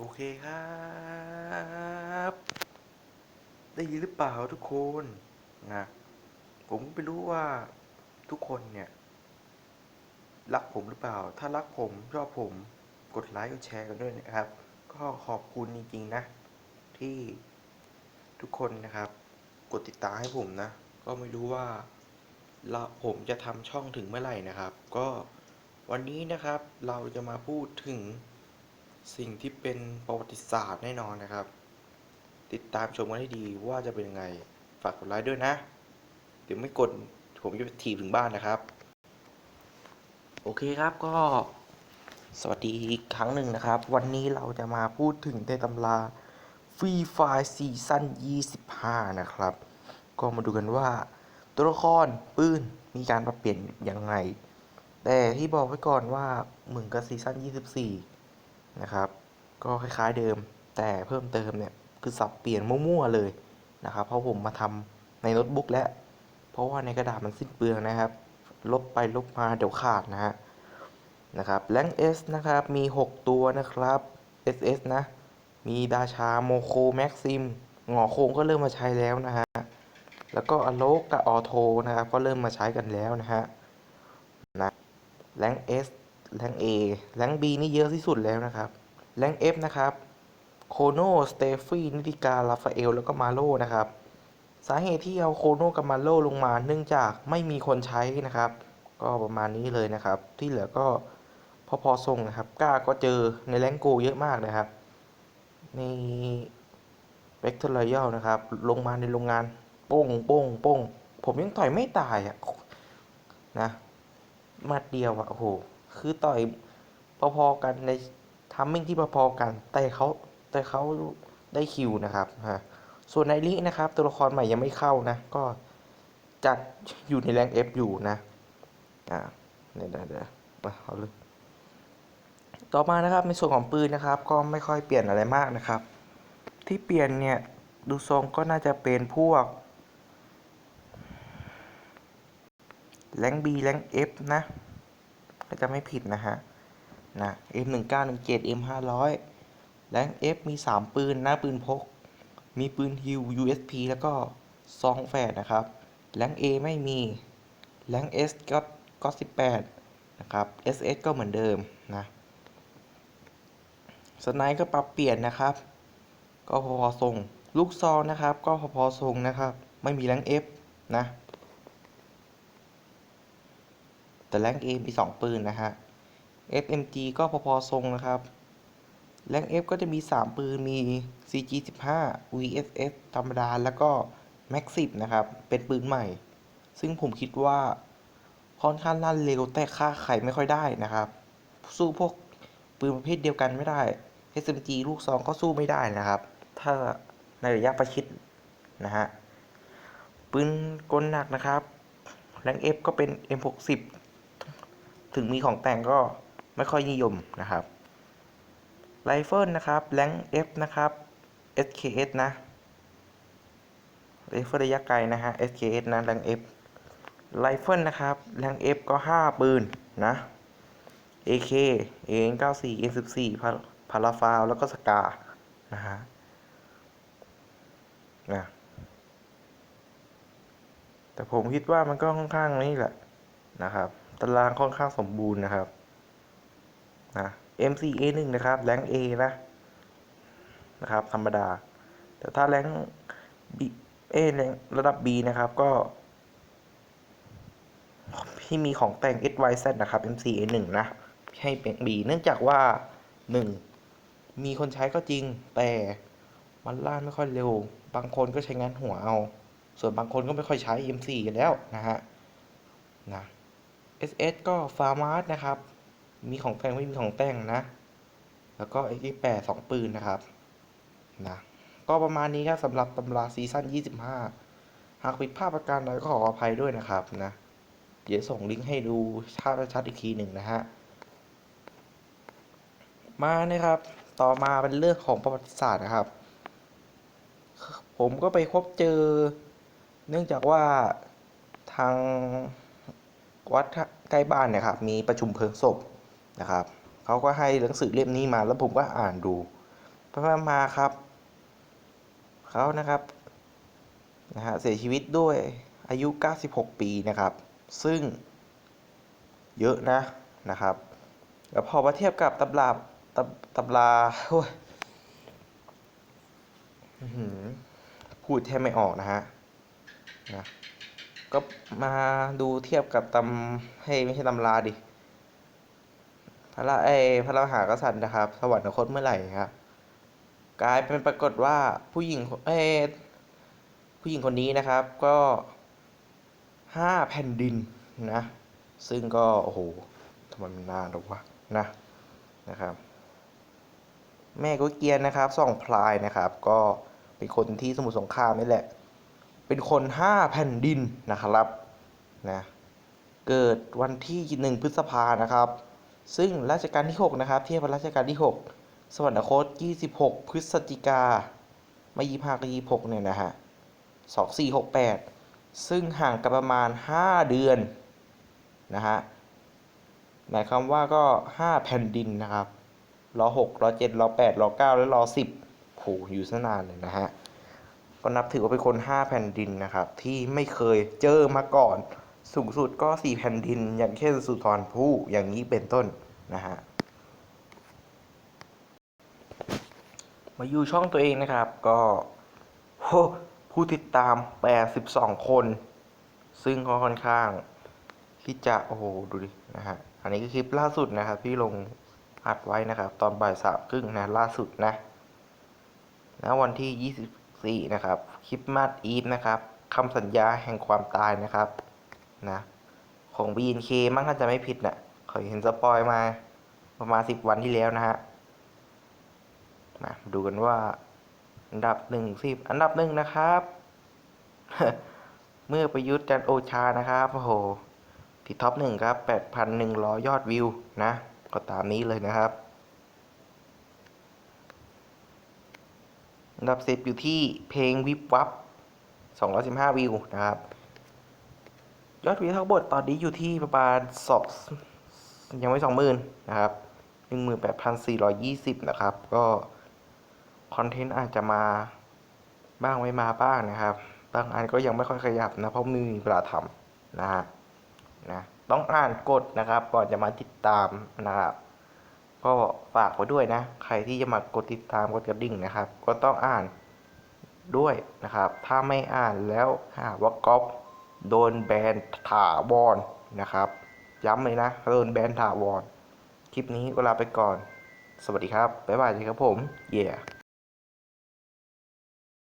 โอเคครับ ได้ยินหรือเปล่าทุกคนนะผมไม่รู้ว่าทุกคนเนี่ย รักผมหรือเปล่า ถ้ารักผมชอบผมกดไลค์กดแชร์กันด้วยนะครับ ก็ขอบคุณจริงๆนะ ที่ทุกคนนะครับ กดติดตามให้ผมนะ ก็ไม่รู้ว่าเราผมจะทำช่องถึงเมื่อไหร่นะครับ ก็วันนี้นะครับเราจะมาพูดถึง สิ่งที่เป็นประวัติศาสตร์แน่นอนนะครับ ติดตามชมกันให้ดีว่าจะเป็นยังไง ฝากกดไลค์ด้วยนะ เดี๋ยวไม่กดผมจะถีบถึงบ้านนะครับ โอเคครับก็ สวัสดีอีกครั้งหนึ่งนะครับ วันนี้เราจะมาพูดถึงในตำราฟรีไฟซีซั่น25 นะครับ ก็มาดูกันว่าตัวละครปืนมีการปรับเปลี่ยนยังไง แต่ที่บอกไว้ก่อนว่าเหมือนกับซีซั่น24 นะครับ ก็คล้ายๆเดิมแต่เพิ่มเติมเนี่ยคือสับเปลี่ยนมั่วๆเลยนะครับ เพราะผมมาทำในโน้ตบุ๊กแล้ว เพราะว่าในกระดาษมันสิ้นเปลืองนะครับ ลบไปลบมาเดี๋ยวขาดนะฮะนะครับแรงเอสนะครับมี 6 ตัวนะครับ SS นะ มีดาชาโมโคแม็กซิมหงอโคงก็เริ่มมาใช้แล้วนะฮะแล้วก็อโลกกับออโทนะครับก็เริ่มมาใช้กันแล้วนะฮะนะแรงเอส แรงเอแรงบีนี่เยอะที่สุดแล้วนะครับแรงเอฟนะครับ โคโนสเตฟีนิติการลาฟาเอล แล้วก็มาโลนะครับ สาเหตุที่เอาโคโนกับมาโลลงมาเนื่องจากไม่มีคนใช้นะครับ ก็ประมาณนี้เลยนะครับ ที่เหลือก็พอพอส่งนะครับกล้าก็เจอในแรงโกเยอะมากนะครับ ในเ e กเทอร์ o ยัลนะครับ ลงมาในโรงงานโป้งโป้งโป้งผมยังต่อยไม่ตายอะนะมัดเดียวอะโอ้โห คือต่อยพอๆกันในทัมมิ่งที่พอๆกัน แต่เขาแต่เขาได้คิวนะครับฮะส่วนไนรินะครับ ตัวละครใหม่ยังไม่เข้านะ ก็จัดอยู่ในแรง F อฟอยู่นะอ่าเดี๋ยวเดี๋ยวเดี๋ยวมาเอาเลยต่อมานะครับในส่วนของปืนนะครับ ก็ไม่ค่อยเปลี่ยนอะไรมากนะครับ ที่เปลี่ยนเนี่ยดูทรงก็น่าจะเป็นพวกแรงบีแรง F นะ ก็จะไม่ผิดนะฮะนะ M 1 9 1 7 M 5 0 0 แรง F มี 3 ปืนนะปืนพก มีปืนฮิว USP แล้วก็ซองแฝดนะครับ แรง A ไม่มีแรง S ก็ก็18 นะครับ SS ก็เหมือนเดิมนะสไนก็ปรับเปลี่ยนนะครับ ก็พอพอทรง ลูกซองนะครับ ก็พอพอทรงนะครับ ไม่มีแรง F นะ แต่แรง A มี 2 ปืนนะฮะ FMG ก็พอพอทรงนะครับแรง F ก็จะมี 3 ปืน มี CG 15 VSS ธรรมดา แล้วก็ Max 10นะครับ เป็นปืนใหม่ ซึ่งผมคิดว่าค่อนข้างลั่นเร็วแต่ค่าไขไม่ค่อยได้นะครับ สู้พวกปืนประเภทเดียวกันไม่ได้ SMG ลูกซองก็สู้ไม่ได้นะครับ ถ้าในระยะประชิดนะฮะ ปืนกลหนักนะครับ แรง F ก็เป็น M60 ถึงมีของแต่งก็ไม่ค่อยนิยมนะครับไรเฟิลนะครับแรง F นะครับ SKS นะไรเฟิลระยะไกลนะฮะ SKS นะแรง F ไรเฟิลนะครับแรง F ก็ 5 ปืนนะ AK AN94 M14 พาราฟาวแล้วก็สกานะฮะนะแต่ผมคิดว่ามันก็ค่อนข้างนี่แหละนะครับ ตารางค่อนข้างสมบูรณ์นะครับนะ M4A1 นะครับแรง A นะนะครับ ธรรมดา แต่ถ้าแรง B เอแรงระดับ B นะครับก็ ที่มีของแต่ง SYZ นะครับ M4A1 นะ ให้เป็น B เนื่องจากว่า 1. มีคนใช้ก็จริง แต่มันล่าไม่ค่อยเร็ว บางคนก็ใช้งานหัวเอา ส่วนบางคนก็ไม่ค่อยใช้ M4 กันแล้วนะฮะนะ SS ก็ฟาร์มาร์สนะครับ มีของแต่งไม่มีของแต่งนะ แล้วก็ X8 สองปืนนะครับนะก็ประมาณนี้ครับสำหรับตำราซีซั่น 25 หากผิดพลาดประการใดก็ขออภัยด้วยนะครับนะเดี๋ยวส่งลิงก์ให้ดูชัดอีกทีหนึ่งนะฮะ มานะครับ ต่อมาเป็นเรื่องของประวัติศาสตร์นะครับ ผมก็ไปพบเจอ เนื่องจากว่าทาง วัดใกล้บ้านเนี่ยครับ มีประชุมเพลิงศพนะครับเขาก็ให้หนังสือเล่มนี้มาแล้วผมก็อ่านดูมามาครับเขานะครับนะฮะเสียชีวิตด้วยอายุ 96 ปีนะครับ ซึ่งเยอะนะนะครับแล้วพอมาเทียบกับตำราตำตำราโอ้ยพูดแทบไม่ออกนะฮะนะ ก็มาดูเทียบกับตำให้ไม่ใช่ตำราดิ พระไอพระมหากษัตริย์นะครับ สวรรคตเมื่อไหร่ครับ กลายเป็นปรากฏว่าผู้หญิงเอผู้หญิงคนนี้นะครับก็ห้าแผ่นดินนะ ซึ่งก็ โอ้โหทำไมมันนานหรอวะนะนะครับ แม่ก็เกียนนะครับส่องพลายนะครับ ก็เป็นคนที่สมุทรสงครามนี่แหละ เป็นคนห้าแผ่นดินนะครับนะเกิดวันที่หนึ่งพฤษภานะครับ ซึ่งรัชกาลที่ 6 นะครับ เทียบกับรัชกาลที่ 6 สวรรคต 26 พฤศจิกาไม่ยี่ห้ากับยี่หกเนี่ยนะฮะ2468ซึ่งห่างกันประมาณ 5 เดือน นะฮะ หมายความว่าก็ 5 แผ่นดินนะครับรอ6รอ7รอ8รอ9และรอ10โหอยู่ซะนานเลยนะฮะ ก็นับถือว่าเป็นคน 5 แผ่นดินนะครับ ที่ไม่เคยเจอมาก่อน สูงสุดก็ 4 แผ่นดิน อย่างเช่นสุธรภู่อย่างนี้เป็นต้นนะฮะมาอยู่ช่องตัวเองนะครับก็ผู้ติดตาม 82 คน ซึ่งก็ค่อนข้างที่จะโอ้โหดูดินะฮะอันนี้คือคลิปล่าสุดนะครับที่ลงอัดไว้นะครับ ตอนบ่ายสามครึ่งนะล่าสุดนะณวันที่ 24นะครับคลิปมาดอีฟนะครับคำสัญญาแห่งความตายนะครับนะของ BNK มั้งถ้าจะไม่ผิดนะ่ะเคยเห็นสปอยมาประมาณ 10 วันที่แล้วนะฮะมาดูกันว่า อันดับหนึ่งสิบอันดับหนึ่งนะครับ เมื่อประยุทธ์จันโอชานะครับโอ้โหที่ท็อปหนึ่งครับ8,100ยอดวิวนะ ก็ตามนี้เลยนะครับ อันดับสิบอยู่ที่เพลงวิบวับ215วิวนะครับ ยอดวิวทั้งหมดตอนนี้อยู่ที่ประมาณสองยังไม่สองหมื่นนะครับหนึ่งหมื่นแปดพันสี่ร้อยยี่สิบนะครับ ก็คอนเทนต์อาจจะมาบ้างไม่มาบ้างนะครับ บางอันก็ยังไม่ค่อยขยับนะ เพราะม่มีเวลาทำนะฮะนะต้องอ่านกฎนะครับ ก่อนจะมาติดตามนะครับ ก็ฝากไว้ด้วยนะ ใครที่จะมากดติดตามกดกระดิ่งนะครับ ก็ต้องอ่านด้วยนะครับ ถ้าไม่อ่านแล้วหาว่าก๊อปโดนแบนถาวรนนะครับ ย้ำเลยนะโดนแบนถาวร คลิปนี้ก็ลาไปก่อน สวัสดีครับ บ๊ายบายครับผม เย่ yeah.